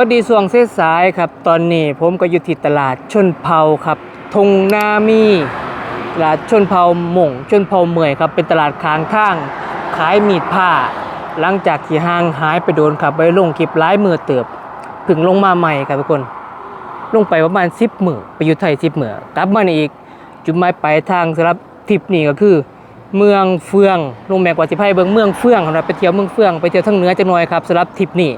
วัสดีสวงเส้สายครับ ตอนนี้ผมก็อยู่ที่ตลาดชนเผาครับทงนามีตลาดชนเผาหม่งชนเผาเมอยครับเป็นตลาดค้างทางขายมีดผ้า หลังจากที่ห่างหายไปโดนครับไปลงคลิปร้ายมือเติบพึ่งลงมาใหม่ครับทุกคน ลงไปประมาณ10หมื่นไปอยู่ไทย10หมื่นกลับมาอีก จุดหมายปลายทางสำหรับทริปนี้ก็คือ เมืองเฟืองลงแมกว่าสิไพ่เบิงเมืองเฟืองครับไปเที่ยวเมืองเฟืองไปเที่ยวทางเหนือจังหน่อยครับสำหรับทริปนี้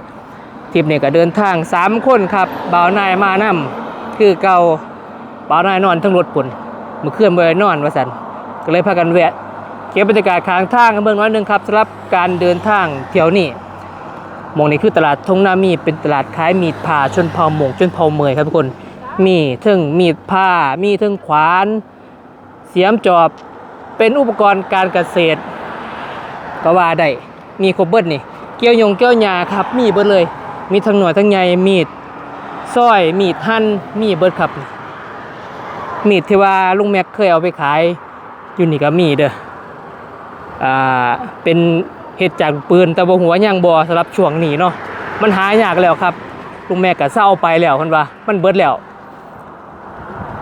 ทริปนี้ก็เดินทาง 3 คนครับบ่าวนายมานํคือเก่าบ่าวนายนอนทั้งรถปุ่นเมื่อคืนได้นอนว่าซั่นก็เลยพากันแวะ เก็บบรรยากาศข้างทางกันเบิ่งน้อยหนึ่งครับสำหรับการเดินทางเที่ยวนี้หมองนี้คือตลาดทงนามีเป็นตลาดขายมีดผ้าชนเผ่าหมงชนเผ่าเมยครับทุกคน มีถึงมีดผ้า มีถึงขวาน เสียมจอบเป็นอุปกรณ์การเกษตรก็ว่าได้มีครบเบิดนี่ เกี่ยวยงเกี่ยวหญ้าครับมีเบิดเลย มีทั้งหน่วยทั้งใหญ่มีดสร้อยมีดหั่นมีเบิดครับ มีดที่ว่าลุงแม็กเคยเอาไปขายอยู่นี่ก็มีเด้ออ่าเป็นเห็ดจากปืนแต่บ่หัวย่างบ่อสำหรับช่วงนี้เนาะมันหายากแล้วครับลุงแม็กก็เศร้าไปแล้วเพิ่นว่ามันเบิดแล้ว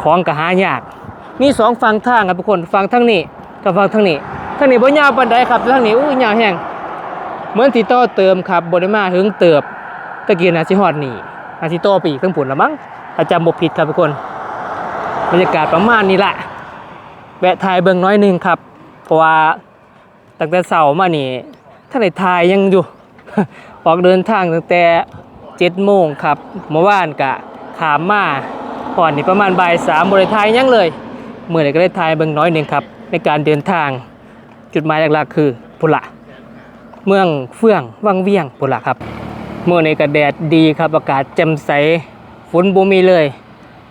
ของก็หายาก มีสองฝั่งทางครับทุกคนฝั่งทางนี้กับฝั่งทางนี้ทางนี้บ่ยาวปานใดครับทางนี้อู้ยาวแฮงเหมือนสิต่อเติมครับบ่ได้มาถึงเติบ ตะกี้น่าสิฮอดนี่นาสิต่อไปอีกทั้งผุนละมั้งถ้าจำบ่ผิดครับทุกคนบรรยากาศประมาณนี้แหละแวะถ่ายเบิ่งน้อยหนึงครับ เพราะว่าตั้งแต่เช้ามานี่ท่านได้ถ่ายยังอยู่ ออกเดินทางตั้งแต่7โมงครับเมื่อวานกะขามมาก่อนนี่ประมาณบ่ายสามบริทายยังเลยเมื่อไหร่ก็ได้ทายเบิ่งน้อยหนึ่งครับ ในการเดินทางจุดหมายหลักๆคือพุละเมืองเฟื่องวังเวียงพุละครับ เมื่อในกระแดดดีครับอากาศแจ่มใสฝนบ่มีเลย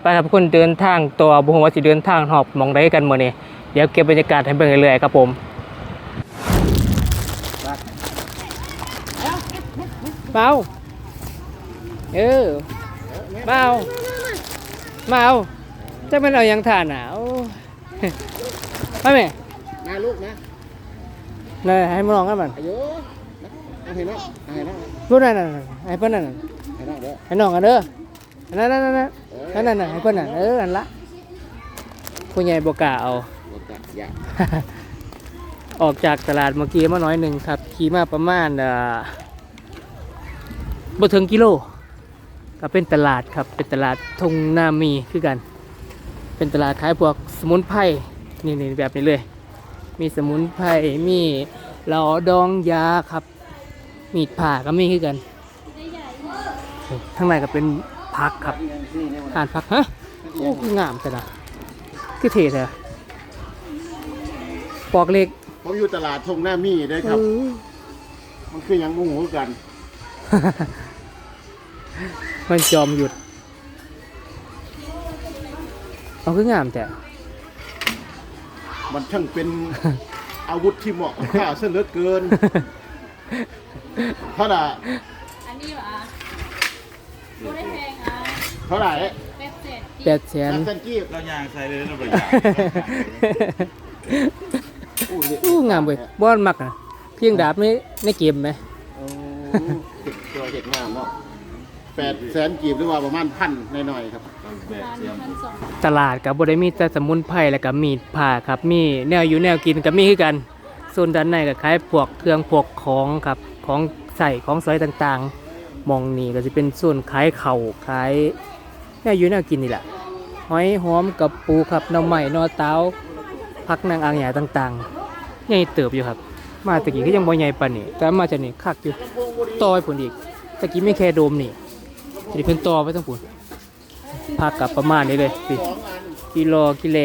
ไปครับทุกคนเดินทางตัวบุหว่าสิเดินทางหอบหมองได้กันเมื่อนี้เดี๋ยวเก็บบรรยากาศให้เบิ่งเรื่อยๆครับผมเบาเออมาเอามาเอาจะเป็นเอายังทานอะโอ้ไปไหมมาลูกนะเลยให้มันลองกันมัน อายุเอาให้น้องเอาให้น้องพูดนั่นน่ะให้เพิ่นนั่นน่ะให้น้องเด้อให้น้องกันเด้อนั่นนั่นนั่นนั่นนั่นนั่นน่ะให้เพิ่นน่ะเออนั่นละผู้ใหญ่บกล้าเอาบ่กัดอย่าออกจากตลาดเมื่อกี้มาน้อยหนึ่งครับ ขี่มาประมาณเอ่อบ่ถึงกิโลก็เป็นตลาดครับ เป็นตลาดทงนามีคือกัน เป็นตลาดขายพวกสมุนไพรนี่นี่แบบนี้เลย มีสมุนไพรมีเหล่าดองยาครับ มีดผ่าก็มีคือกันข้างในก็เป็นพักครับอ่านพักฮะโอ้คืองามแต่ละคือเท่แต่ปอกเล็กผมอยู่ตลาดทงหน้ามีเด้อครับเออมันคือหยังบ่ฮู้กัน มันจอมหยุดเอาคืองามแต่ มันช่างเป็นอาวุธที่เหมาะกับข้าเส้นเหลือเกิน เท่าไหร่อันนี้เหรอไม่ได้แพงอะเท่าไหร่เป็ดเสร็จแปดแสนนักเส้นกี้เรายางใส่เลยนะบ่ยางอู้นี่อู้งามเว้ยบ้านมักนะเพียงดาบนี่ในเกมไหมโอ้ตัวเห็ดงามเนาะแปดแสนกีบหรือว่าประมาณพันหน่อยๆครับแบบพันเสียมพันสองตลาดกับบได้มีแต่สมุนไพรแล้วก็มีดผ่าครับ มีแนวอยู่แนวกินก็มีคือกัน ส่วนด้านในก็ขายพวกเครื่องพวกของครับของใส่ของสอยต่างๆมองนี่ก็จะเป็นส่วนขายเข่าขายแนวอยู่แนวกินนี่แหละหอยหอมกับปูครับน่อไม้หนอเต้าผักนางอ่างหยาต่างๆใหญ่เติบอยู่ครับ มาตะกี้ก็ยังบ่ใหญ่ปานนี้แต่มาจากนี่คักอยู่ต่อไปผลอีกตะกี้ไม่แค่โดมนี่จะเพิ่นต่อไปทั้งผลผักกับประมาณนี้เลยสิกิโลกิแล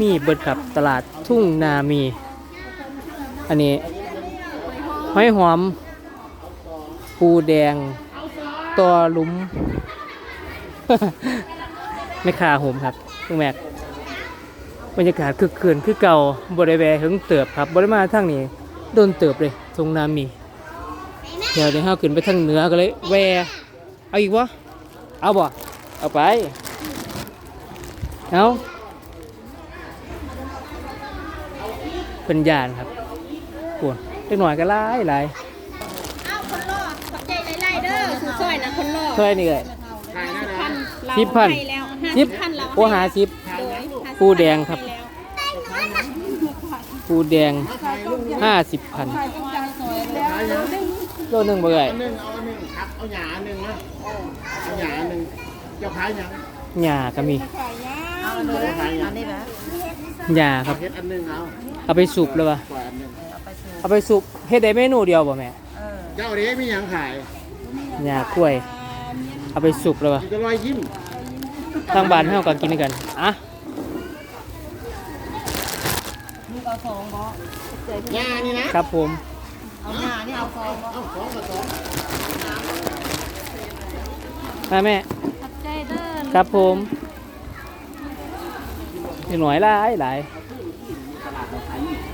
มีเบิดครับตลาดทุ่งนามี อันนี้หอยหอม ปูแดงตอหลุมไม่คาโหมครับลุงแม็กบรรยากาศคึกคืนคือเก่าบริเวณหึงเติบครับบริมาทางนี้โดนเติบเลยทรงนามีเดี๋ยวเดี๋ยวห้าขึ้นไปทางเหนือก็เลยแวเอาอีกวะเอาบ่เอาไปเอาเป็นยานครับ ปวดเล็กหน่อยก็ไล่ไล่อ้าวคนรอดขอบใจไล่ๆเด้อสุดซอยอยนะคนรอเท่าไหร่นี่เอ่ยขายนะนะพันเราสิบพัน ให้แล้วห้าสิสิบบพันเราโอ้หาสิบ โดยปูแดงครับ ให้แล้วปูแดงห้าสิบพันขายยังโลหนึงบ่เอ่ยอันหนึงเอาอันหนึงครับเอาหยาอันหนึงนะเอาหยาอันหนึงเจ้าขายยังหญ้าก็มีเจ้าขายยังหญ้าครับ เฮ็ดอันหนึงเอาเอาไปสุกเลยป่ะกว่าอันหนึง เอาไปสุกเฮ็ดได้เมนูเดียวบ่แม่เจ้าเด้มีหยังขายหญ้ากล้วย เอาไปสุกเลยป่ะมีแต่รอยยิ้มทางบ้านเฮาก็กินกัน อะหยานี่นะครับผม เอาหยานี่เอาสองเอาสองกับสองมาแม่ ขอบใจเด้อ ครับผมนิดหน่อยหลายหลาย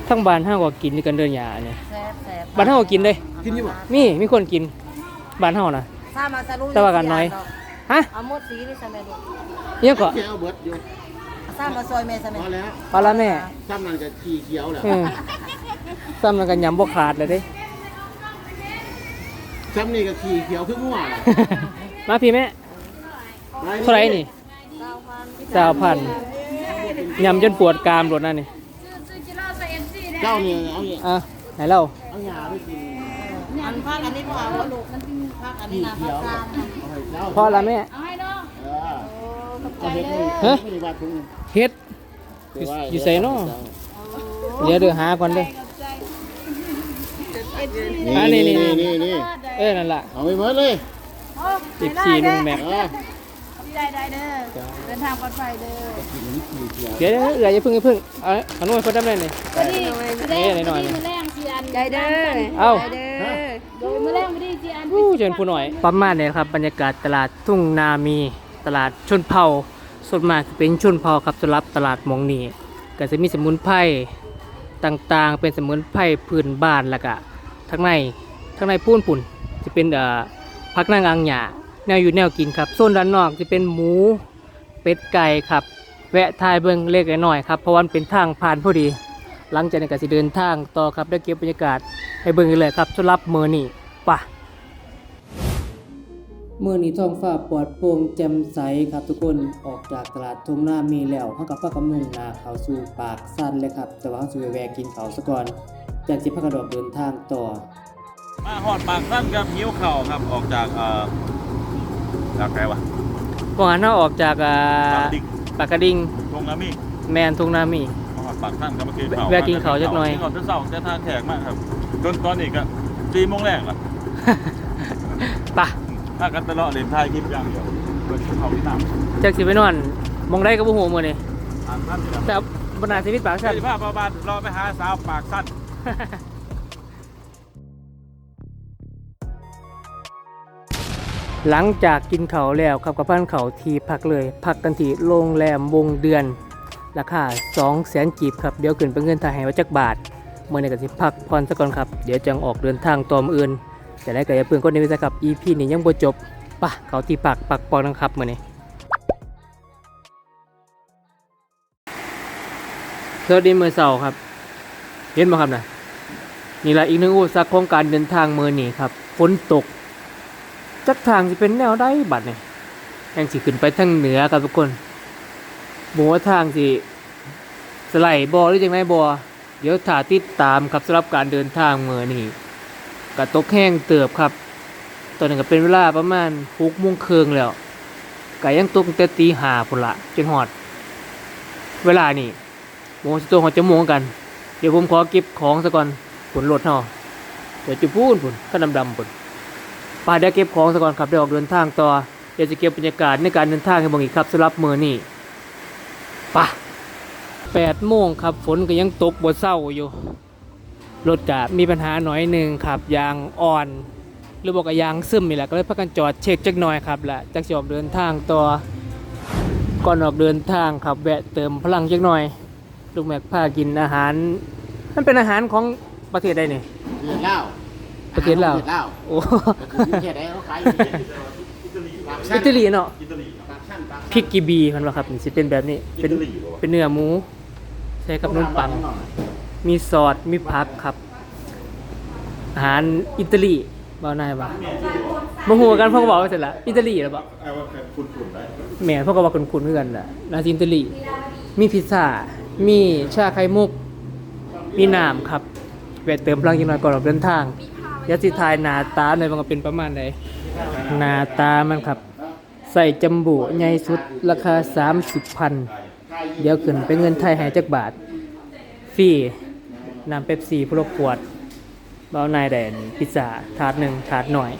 ทั้งบ้านเฮาก็กินกันเดินหญ้าเนี่ย แซ่บแซ่บบ้านเฮาก็กินเลยกินอยู่บ่ มีมีคนกินบ้านเฮานะ ถ้ามาสรุปแต่ว่ากันน้อย ฮะเอาหมดสีนี่สมัยดูเนี่ยก็แกเอาเบิดอยู่ถ้ามาซอยเมสมัพยอแล้วปลาละแม่ซ้ำนั่นก็ขี้เขียวแล้วเออซ้ำแล้วกันยำบ่ขาดเลยเด้ ซ้ำนี่ก็ขี้เขียวคือง่วงมาพี่แม่เท่าไหรนี่สาวพันยำจนปวดกรามรถนั่นนี่ซื้อจิโร่ใส่ เอ็นซีได้เจ้านี่เอาเนี่ยอะไหนเล่าเอาหยาไปกินอันภาคอันนี้พอเอาลูกมันเป็นภาคอันนี้ขี้นะเขีภายวคกลางเอาให้เจ้าพ่อละแม่เอาให้น้องเออขอบใจเอาเฮ็ดเด้ให้อไม่ได้ว่าถุงเฮ็ดอยู่อยู่ไสเนาะเดี๋ยวเดี๋ยวหาก่อนเด้อนี่อ่านี่นี่นี่นี่นี่นี่เออนั่นล่ะเอาไปหมดเลยสิบสี่ลุงแม็กเออขอบ ใจได้เด้อ เดินทางปลอดภัยเด้อกินขี้เขียวเดี๋ยวเดี๋ยวเดี๋ยวอย่าพึ่งอย่าพึ่งเอาขนมเพิ่นทำได้นี่ พอดีแสดงนี่หน่อยๆมือแรงจีอันใจเด้อเอ้าใจเด้อโดยมือแรงพอดีจีอันอู้เชิญผู้หน่อย ประมาณนี้ครับบรรยากาศตลาดทุ่งนามีตลาดชนเผ่าส่วนมากจะเป็นชนเผ่าครับสำหรับตลาดหมองนี้ก็จะมีสมุนไพรต่างๆ เป็นสมุนไพรพื้นบ้านแล้วก็ทั้งในทั้งในปูนปุ่นจะเป็นเอ่อพักนางอังหยา แนวอยู่แนวกินครับโซนด้านนอกจะเป็นหมูเป็ดไก่ครับ แวะทายเบิ่งเล็กน้อยๆครับเพราะว่ามันเป็นทางผ่านพอดี หลังจากนั้นก็สิเดินทางต่อครับได้เก็บบรรยากาศให้เบิ่งกันเลยครับสำหรับมือนี้ป่ะเมื่อนี้ท้องฟ้าปลอดโปร่งแจ่มใสครับทุกคนออกจากตลาดทุ่งนามีแล้วเขากับฟ้ากำมุ่งหนาเขาสู่ปากสั้นเลยครับ แต่ว่าเขาสิไปแวะกินเขาวซะก่อนจากที่พักกระดอกเดินทางต่อ มาหอดปากสั้นครับหิ้วเข่าครับออกจาก เอ่อจากไหนวะก่อนเขาออกจากอ่าปากดิ่งปากกระดิ่งตรงน้ำมีแมนทุ่งนามีมาหอดปากสั้นครับเมื่อกี้เข่าแวะกินข้าวจักหน่อยกินข้าวจะเศร้าจะทางแขกมากครับจนตอนนี้ก็สี่โมงแรกแล้วป่ะถ้ากันตลอดเล่นท้ายคลิปอย่างเดียวเปิดเขาที่น้ำจากสิไปนอนมองได้กับผู้หูมือนี่อ่านสั้นนี่ครับแต่บรรดาชีวิตปากสั้นใช่ภาพประบาทรอไปหาสาวปากสั้น หลังจากกินเขาแล้วครับกับพันเขาทีพักเลย พักกันที่โรงแรมวงเดือน ราคา2แสนกีบครับ เดี๋ยวขึ้นเป็นเงินไทยให้ว่าจักบาท เมื่อในกสิพักผ่อนซะก่อนครับ เดี๋ยวจังออกเดินทางตอมออื่น แต่ได้ก็อย่าเพิ่งกดในวิสาครับ EP นี้ยังบ่จบปะเขาทีปักปักปอนนะครับเมื่อนี้สวัสดีมือเสาร์ครับ เห็นไหมครับนะนี่แหละอีกหนึ่งอุปสรรคของการเดินทางเมื่อนี้ครับฝนตก จักทางจะเป็นแนวได้บัดเนี่ยแห่งสิขึ้นไปทางเหนือครับทุกคนบัวาทางสิสไลด์บอหรือจังไรบอเดี๋ยวถ่าติดตามครับสำหรับการเดินทางเมื่อนี้กระตกแห้งเติบครับ ตอนนั้ก็เป็นเวลาประมาณหกโมงครึ่งแล้วก็ยังตุ้งแต่ตีหาพุ่นละจนหอด เวลานี่โมงสิตัวหอดจะโมงกัน เดี๋ยวผมขอเก็บของซะก่อนผลรถเฮาเดี๋ยวจะพูนพุ่นก็ดำๆพุ่น ป่าเดี๋ยวเก็บของซะก่อนครับเดี๋ยวออกเดินทางต่อเดี๋ยวจะเก็บบรรยากาศในการเดินทางให้เบิ่งอีกครับสำหรับมือนี้ป่ะแปดโมงครับฝนก็ยังตกบ่เศร้าอยู่รถก็มีปัญหาหน่อยหนึ่งครับยางอ่อน หรือบอกว่ายางซึมนี่แหละก็เลยพากันจอดเช็คจักหน่อยครับแหละจักสิออกเดินทางต่อก่อนออกเดินทางครับแวะเติมพลังจักหน่อยลูกแม็กพากินอาหาร มันเป็นอาหารของประเทศใดนี่เรียเล่า ประเทศลาวประเทศลาวโอ้ประเทศไหนเขาขายอยู่ปากสั้อินตาลีเนาะอิตาลีปากสั้นปากสั้นพริกกีบีมันว่าครับนี่สิเป็นแบบนี้เป็นอิตาลีเหรอเป็นเนื้อหมูใส่กับนมปังมีซอสมีผักครับ อาหารอิตาลีบ่าวนายว่ามาหัวกันพ่อก็บอกว่าเสร็จละอิตาลีหรือเปล่าไอ้ว่าเป็นคุณคุณได้แหม่พ่อก็ว่าคุณคุณเพื่อนแหละราซิอิตาลี มีพิซซ่า มีชาไข่มุก มีน้ำครับแวะเติมพลังยังน้อยก่อนออกเดินทาง ยาสิทายหนาตาในอยมันก็เป็นประมาณไหนหนาตามันครับ ใส่จำบุใหญ่สุดราคา30พันเดี๋ยวขึ้นเป็นเงินไทยให้จักบาทฟรีน้ำเป๊ปซี่พลกขวดเบานายแดนพิซซ่าถาดหนึ่งถาดหน่อย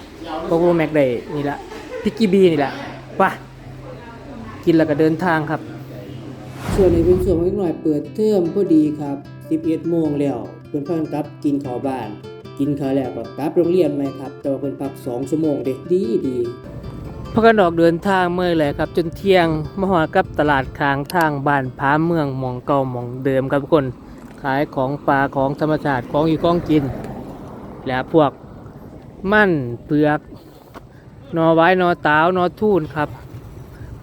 โกโก้แม็กได้นี่ละพิกกี้บีนี่ละป่ะกินแล้วก็เดินทางครับ ส่วนนี้เป็นส่วนของอีกหน่อยเปิดเทอมพอดีครับ11โมงแล้วเพิ่อนพากันกลับกินข้าวบ้าน กินข้าวแล้วก็กลับโรงเรียนไหมครับ แต่ว่าเพิ่นพัก2ชั่วโมงเด้ดีดีพากันออกเดินทางเมื่อไรครับ จนเที่ยงมาหอดกับตลาดค้างทางบ้านพาเมืองหมองเก่าหมองเดิมครับทุกคน ขายของปลาของธรรมชาติของอยู่ของกิน และพวกมั่นเปลือกนอไว้นอตาวนอทูนครับ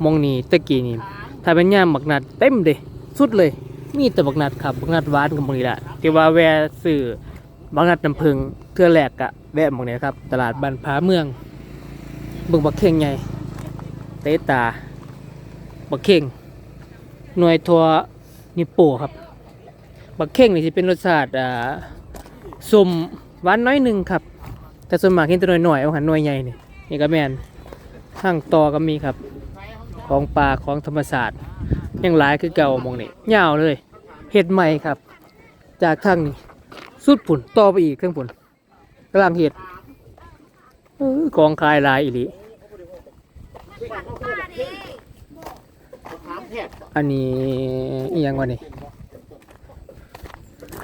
มองนี่ตะกี้นี่ถ้าเป็นย่ามบักนัดเต็มเด้สุดเลย มีแต่บักนัดครับบักนัดหวานกับบักนี่แหละที่ว่าแวะซื้อ บักนัดน้ำผึ้งเทื่อแรกกะแวะบักนี้ครับ ตลาดบ้านผาเมืองเบิ่งบักเข่งใหญ่เตตาบักเข่งหน่วยทัวนิโปครับ บักเข่งนี่สิเป็นรสชาติอ่าสมหวานน้อยหนึ่งครับ แต่ส่วนมากเห็นแต่หน่อยๆเอาหันหน่วยใหญ่นี่นี่ก็แมนห้างตอก็มีครับ ของป่าของธรรมศาสตร์ยังหลายคือเก่ามองนี่ยาวเลยเห็ดใหม่ครับ จากทางนี้ สุดผุนต่อไปอีกเครื่องผุนกำลังเห็ดกองคลายลายอีหลีถามแพทย์อันนี้เอียงวะนี่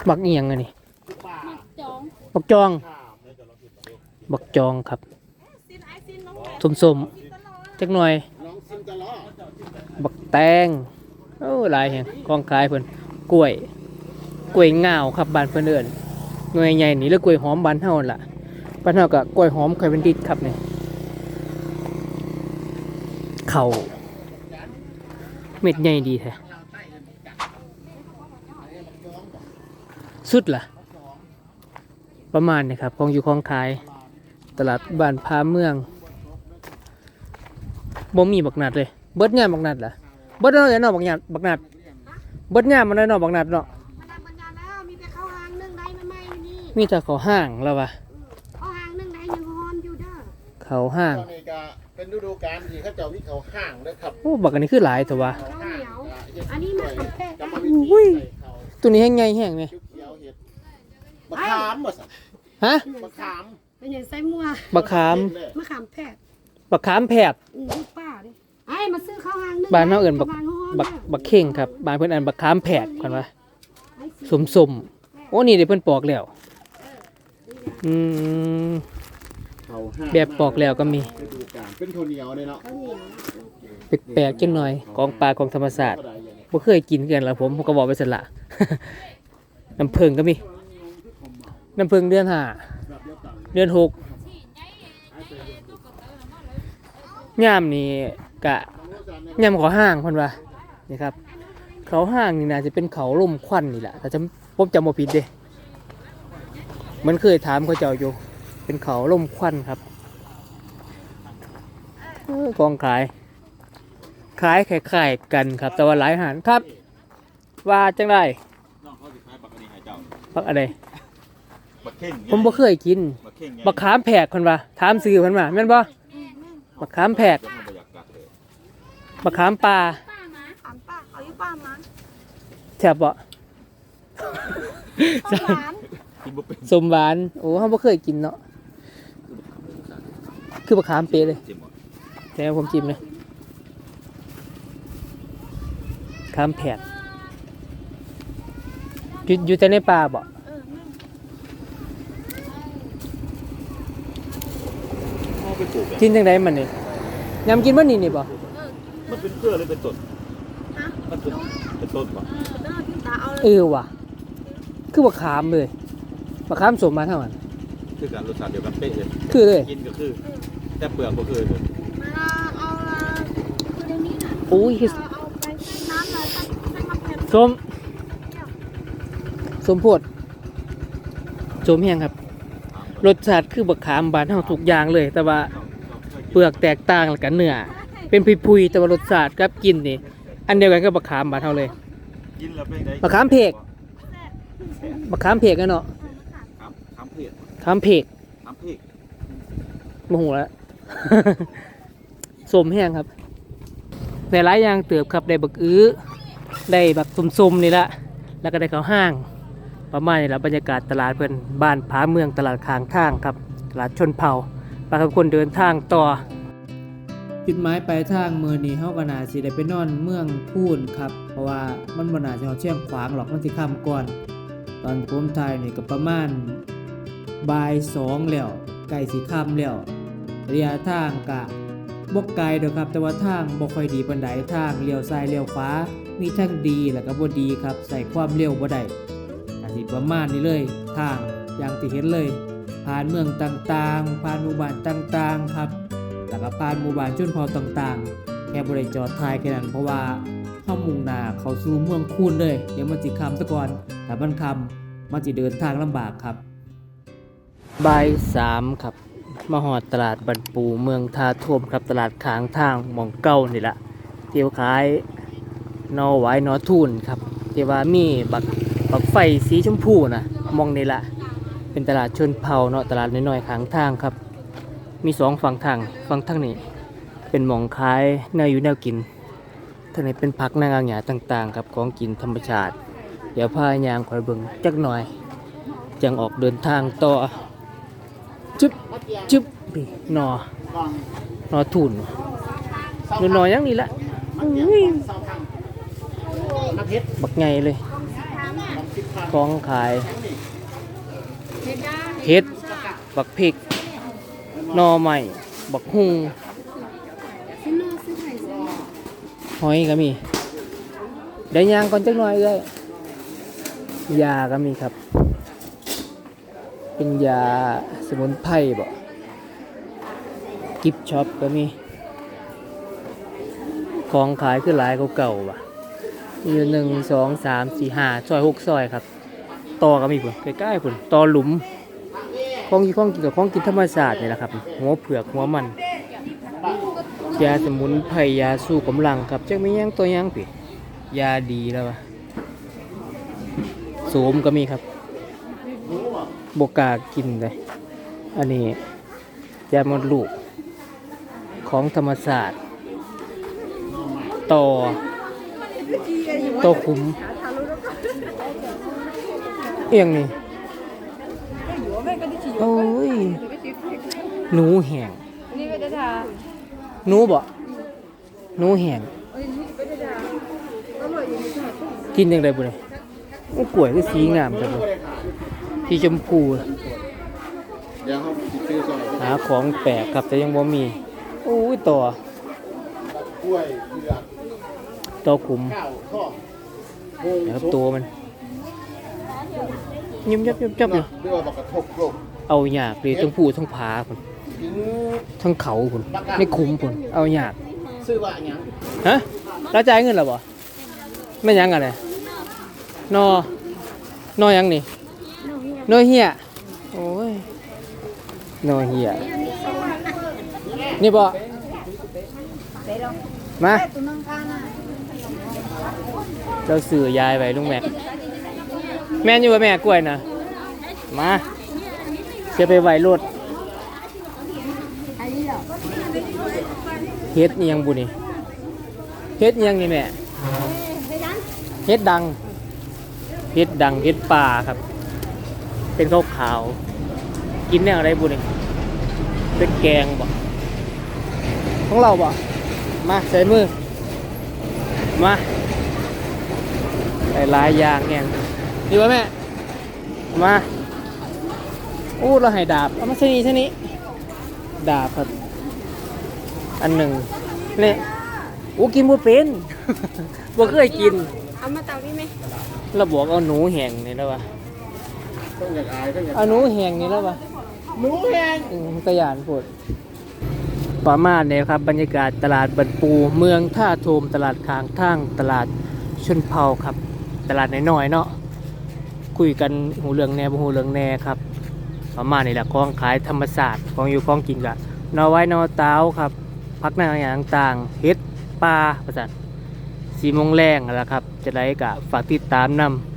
บักเอียงอันนี้บักจอง บักจองครับสมสมๆจักหน่อย บักแตงโอ้ลายแห่งกองขายเพิ่นกล้วย กล้วยเงาครับบานเพิ่อนเอิ้น หน่วยใหญ่นี่แล้วกล้วยหอมบ้านเฮานั่นล่ะบ้านเฮาก็กล้วยหอมไข่เป็นดิดครับเนี่ยเข่าเม็ดใหญ่ดีแท้สุดล่ะ ประมาณนี้ครับของอยู่ของขาย ตลาดบ้านพาเมืองบ่มีบักนัดเลย เบิดงานบักนัดล่ะเบิดเนาะเนาบักนัดบักนัดเบิดงานมันเลยเนาบักนัดเนาะ ม่นี่มีแต่เขาห้างแล้ววะเข้าหางนึ่งได้ยังฮอนอยู่เด้อเขาห้างตอนนี้ก็เป็นฤดูกาลที่เขาเจ้ามีเขาห้างนะครับโอ้บักอันนี้คือหลายแต่ว่าเขาห้างอันนี้มาทำแพะ กรรมวิธีใส่เขาตัวนี้แห้งไงแห้งไหมเขียวๆเห็ดมะขามบ่สัฮะมะขามเป็นอย่างไส้มัวบักขามมะขามแพะบักขามแผบอือลูกป้าดิไอ้มาซื้อเข้าหางนึ่งบ้านเฮาเอิ้นบักข้าวหางฮ้อนๆบักเด้อบักเข่งครับบ้านเพิ่นอันบักขามแผบกันวะไอ้สิสมสมๆโอ้นี่เดี๋ยวเพิ่นปอกแล้ว อืมเขาห้างแบบปอกแล้วก็มีฤดูกาลเป็นข้าวเหนียวเลยเนาะข้าวเหนียวแปลกๆจังหน่อย ของปลาของธรรมศาสตร์เท่าใดอย่างนี้บ่เคยกินกันแล้วผมผมก็บอกไปสละน้ำผึ้งก็มี น้ำผึ้งเดือนห้าเดือนหกย่ามนี่กะย่ามเขาห้างเพันว่านี่ครับ เขาห้างนี่น่าจะเป็นเขาล่มควันนี่แหละแต่จำผมจำบ่ผิดเด้เห มันเคยถามเขาเจ้าอยู่ เป็นเขาล่มควันครับเออกองขาย ขายคล้ายๆกันครับ แต่ว่าหลายอาหารครับ ว่าจังไรน้องเขาสิขายบักอันนี้ให้เจ้าบักอะไรบักเข่งผมบ่เคยกินบักเข่งไงบักขามแผกคนว่าถามซื้อคนว่าแม่นบ่บักขามแผกเดี๋ยวมันบ่อยากกัดเลยบักขามปลาป้ามาถามป้าเอาอยู่ป้ามาแซ่บบ่ข้าวหวาน กินบ่เป็นสมหวาน โอ้เฮาบ่เคยกินเนาะ คือบักขามเปเลยจิ้มบ่แต่ผมจิ้มเลยขามแผกอยู่อยู่แต่ในป่าบ่เอาไปปลูกเนี่ยกินจังไดมันนี่ยำกินบ่นี่นี่บ่มันเป็นเครือหรือเป็นต้นมันเป็นเป็นต้นป่ะเด้อที่ตาเอาเออว่ะ คือบักขามเลย บักขามสมมาเท่านั้นคือการรสชาติเดียวกันเป๊ะเลยคือเลยกินก็คือ แต่เปลือกก็คือเลยมาเอาละคือเดี๋ยวนี้น่ะโอ้ยเอาเอาไปใส่น้ำเลยใส่ใส่มะเขือสมสมโพดสมแห้งครับรสชาติคือบักขามบานเฮาทุกอย่างเลย แต่ว่าเปลือกแตกต่างแล้วกันเนื้อเป็นพุยๆแต่ว่ารสชาติกับกินนี่อันเดียวกันกับบักขามบานเฮาเลยกินแล้วเป็นไงมะขามเผ็ดบักขามเพกกันเนาะ ครับขามเผ็ด ขามเพกขามเผ็ดโมโหแล้ว สมแห้งครับในหลายอย่างเติบครับได้บักอื้อได้บักสมๆนี่ละแล้วก็ได้ข้าวห้าง ประมาณนี้ละบรรยากาศตลาดเพื่อนบ้านผาเมืองตลาดคางทางครับ ตลาดชนเผ่าปลาทุกคนเดินทางต่อ จุดหมายปลายทางเมื่อนี้เฮาก็น่าสิได้ไปนอนเมืองพูนครับ เพราะว่ามันบ่น่าจะเฮาเชียงขวางหรอกมันสิค่ำก่อน ตอนผมถ่ายนี่ก็ประมาณ บ่ายสองแล้วใกล้สิค่ำแล้วระยะทางกะบ่ไกลดอกครับ แต่ว่าทางบ่ค่อยดีปานใดทางเลี้ยวซ้ายเลี้ยวขวามีทั้งดีแล้วก็บ่ดีครับ ใส่ความเร็วบ่ได้อาจสิประมาณนี้เลย ทางอย่างที่เห็นเลย ผ่านเมืองต่างๆ ผ่านหมู่บ้านต่างๆ ครับแล้วก็ผ่านหมู่บ้านชนเผ่าต่างๆ แค่บริจอดทายแค่นั้นเพราะว่าเข้ามุ่งหน้าเข้าสู่เมืองคูนเลยเดี๋ยวมันสิคำซะก่อนแต่มันคำมันสิเดินทางลำบากครับ บ่ายสามครับมหอดตลาดบันปูเมืองท่าท่วมครับตลาดขางทางมองเก้านี่ละเที่ยวขายนอไว้นอทุนครับเที่ว่ามีบักบักไฟสีชมพูนะมองนี่ละเป็นตลาดชนเผ่าเนาะตลาดน้อยๆขางทางครับ มีสองฝั่งทางฝั่งทางนี้ เป็นมองขายแนวอยู่แนวกินทางนี้เป็นพักนางอางหยาต่างๆครับของกินธรรมชาติ เดี๋ยวพายางคอยเบิ่งจักหน่อย จังออกเดินทางต่อ จึ๊บจึ๊บนี่หนอหนอทุนหนอหนอยังนี่ละบักไงเลยกองขายเห็ดบักพริกหนอใหม่ บักฮุงหอยก็มีได้ยางก่อนจักหน่อยเลยยาก็มีครับ เป็นยาสมุนไพรบ่กิฟช็อปก็มี ของขายคือหลายเก่าว่ะอยู่หนึ่งสองสามสี่ห้าซอยหกซอยครับต่อก็มีพุ่นใกล้ๆพุ่นต่อหลุมของกินของกินกับของกินธรรมชาสตินี่แหละครับ หัวเผือกหัวมัน ยาสมุนไพรยาสู้กำลังครับจักมียังตัวยังปิยาดีแล้ววะโสมก็มีครับ บกากินเลย อันนี้ยามดลูก ของธรรมศาสตร์ ต่อต่อขุม เอียงนี่ โอ้ย หนูแหงหนูบ่หนูแหงกินยังไงบุเนี่ยโอ้กล้วยก็สีงามจังเลย สีชมพูเดี๋ยวเขาซื้อซอยหาของแปลกครับแต่ยังบ่มีโอ้ยต่อ กล้วยเผือกต่อขุมข้าวทอโฮงนะครับตัวมันยิบยับยับยับอยู่เรียกว่าบักกระทบโลกเอาหยากเลยทั้งผู้ทั้งผาคนกินทั้งเขาคนไม่คุ้มคนเอาหยากซื้อว่าหยังฮะแล้วจ่ายเงินหรอบ่ไม่ยังกันเลยนอนอยังนี่ นอเฮียโอ้ยนอเฮียนี่บ่มาเราสื่อยายไปลุงแม็กแม่นอยู่ว่าแม่กล้วยนะมาจะไปไหวรถเฮ็ดอิหยังบุนี่เฮ็ดอิหยังนี่แม่เฮ็ดดังเฮ็ดดังเฮ็ดป่าครับ เป็นขาวขาวๆกินแนวอะไรบุนี่เป็นแกงบ่ของเราบ่มาใส่มือ มาหลายๆอย่างเนี่ยดีวะแม่ มาอู้เราให้ดาบ เอามาชนี้ชนี้ดาบครับ อันหนึ่งนี่อู้กินบ่เป็นบ่เคยกิน เอามาเตานี่ไหมเราบอกเอาหนูแห้งนี่แล้ววะ ต้องอยากอายต้องอยากเอาหนูแห้งนี่แล้ววะหนูแหงอืมกระยานพูดประมาณนี้ครับบรรยากาศตลาดบันปู เมืองท่าโทมตลาดคางทางตลาดชนเผ่าครับ ตลาดน้อยๆเนาะคุยกันหูเรื่องแหน่บ่หูเรื่องแหน่ครับ ประมาณนี้แหละของขายธรรมศาสตร์ของอยู่ของกินกะนอไว้นอเต้าครับพักหน้าอย่างต่างๆเฮ็ดปลาประจันสีโมงแรงนั่นแหละครับ จะได้กะฝากติดตามนำ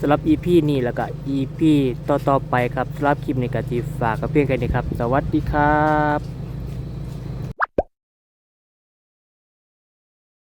สำหรับ EP นี้แล้วก็ EP ต่อๆไปครับสำหรับคลิปนี้ก็จีฝากกับเพียงแค่นี้ครับ สวัสดีครับ